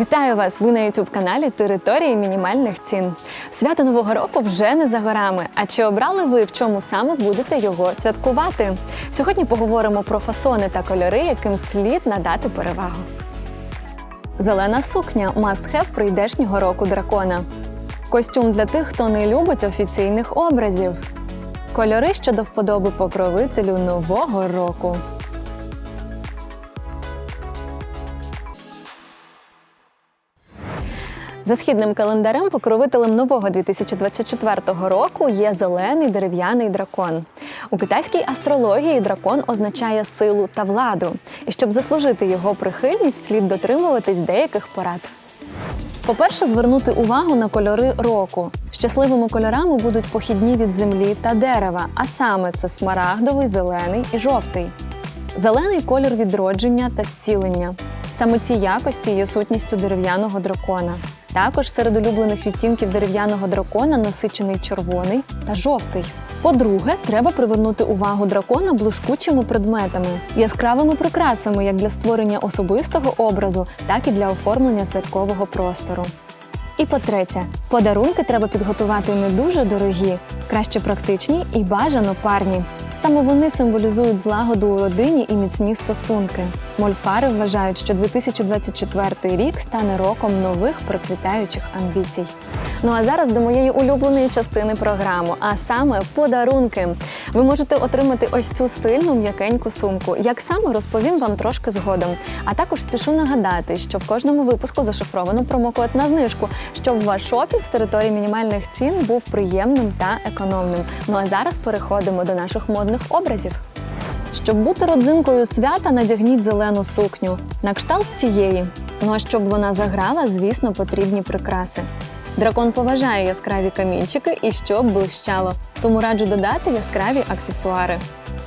Вітаю вас! Ви на youtube каналі Території мінімальних цін. Свято Нового року вже не за горами. А чи обрали ви в чому саме будете його святкувати? Сьогодні поговоримо про фасони та кольори, яким слід надати перевагу. Зелена сукня must have прийдешнього року дракона. Костюм для тих, хто не любить офіційних образів. Кольори щодо вподоби покровителю нового року. За східним календарем покровителем нового 2024 року є зелений дерев'яний дракон. У китайській астрології дракон означає силу та владу. І щоб заслужити його прихильність, слід дотримуватись деяких порад. По-перше, звернути увагу на кольори року. Щасливими кольорами будуть похідні від землі та дерева, а саме це смарагдовий, зелений і жовтий. Зелений колір відродження та зцілення. Саме ці якості є сутністю дерев'яного дракона. Також серед улюблених відтінків дерев'яного дракона насичений червоний та жовтий. По-друге, треба привернути увагу дракона блискучими предметами, яскравими прикрасами як для створення особистого образу, так і для оформлення святкового простору. І по-третє, подарунки треба підготувати не дуже дорогі, краще практичні і бажано парні. Саме вони символізують злагоду у родині і міцні стосунки. Мольфари вважають, що 2024 рік стане роком нових процвітаючих амбіцій. Ну а зараз до моєї улюбленої частини програми, а саме подарунки. Ви можете отримати ось цю стильну м'якеньку сумку. Як саме розповім вам трошки згодом. А також спішу нагадати, що в кожному випуску зашифровано промокод на знижку, щоб ваш шопінг в території мінімальних цін був приємним та економним. Ну а зараз переходимо до наших модних образів. Щоб бути родзинкою свята, надягніть зелену сукню на кшталт цієї. Ну а щоб вона заграла, звісно, потрібні прикраси. Дракон поважає яскраві камінчики і щоб блищало, тому раджу додати яскраві аксесуари.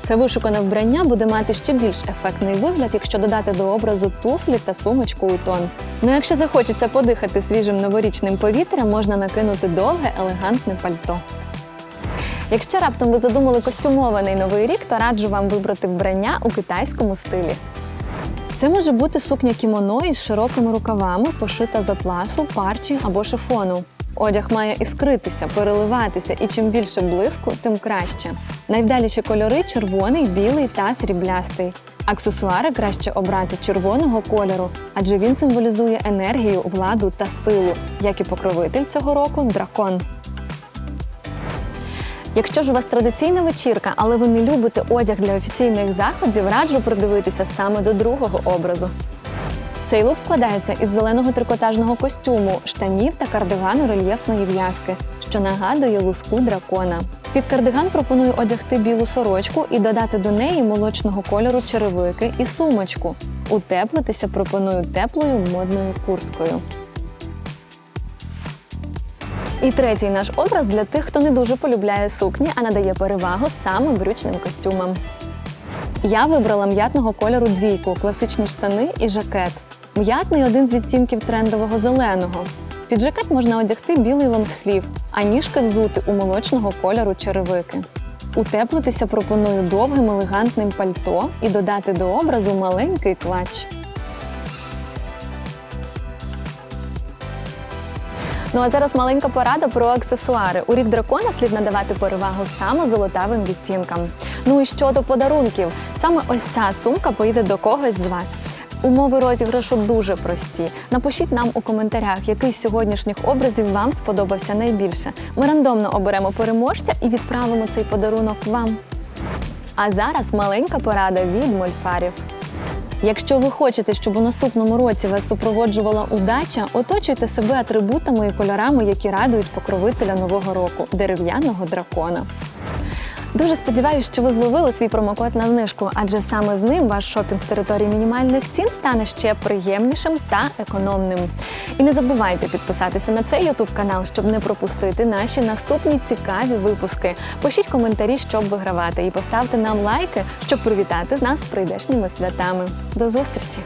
Це вишукане вбрання буде мати ще більш ефектний вигляд, якщо додати до образу туфлі та сумочку у тон. Ну, якщо захочеться подихати свіжим новорічним повітрям, можна накинути довге елегантне пальто. Якщо раптом ви задумали костюмований новий рік, то раджу вам вибрати вбрання у китайському стилі. Це може бути сукня кімоно із широкими рукавами, пошита з атласу, парчі або шифону. Одяг має іскритися, переливатися, і чим більше блиску, тим краще. Найвдаліші кольори червоний, білий та сріблястий. Аксесуари краще обрати червоного кольору, адже він символізує енергію, владу та силу, як і покровитель цього року дракон. Якщо ж у вас традиційна вечірка, але ви не любите одяг для офіційних заходів, раджу придивитися саме до другого образу. Цей лук складається із зеленого трикотажного костюму, штанів та кардигану рельєфної в'язки, що нагадує луску дракона. Під кардиган пропоную одягти білу сорочку і додати до неї молочного кольору черевики і сумочку. Утеплитися пропоную теплою модною курткою. І третій наш образ для тих, хто не дуже полюбляє сукні, а надає перевагу саме брючним костюмам. Я вибрала м'ятного кольору двійку, класичні штани і жакет. М'ятний один з відтінків трендового зеленого. Під жакет можна одягти білий лонгслів, а ніжки взути у молочного кольору черевики. Утеплитися пропоную довгим елегантним пальто і додати до образу маленький клач. Ну а зараз маленька порада про аксесуари. У рік дракона слід надавати перевагу саме золотавим відтінкам. Ну і щодо подарунків, саме ось ця сумка поїде до когось з вас. Умови розіграшу дуже прості. Напишіть нам у коментарях, який з сьогоднішніх образів вам сподобався найбільше. Ми рандомно оберемо переможця і відправимо цей подарунок вам. А зараз маленька порада від мольфарів. Якщо ви хочете, щоб у наступному році вас супроводжувала удача, оточуйте себе атрибутами і кольорами, які радують покровителя нового року дерев'яного дракона. Дуже сподіваюся, що ви зловили свій промокод на знижку, адже саме з ним ваш шопінг в території мінімальних цін стане ще приємнішим та економним. І не забувайте підписатися на цей ютуб канал, щоб не пропустити наші наступні цікаві випуски. Пишіть коментарі, щоб вигравати, і поставте нам лайки, щоб привітати нас з прийдешніми святами. До зустрічі!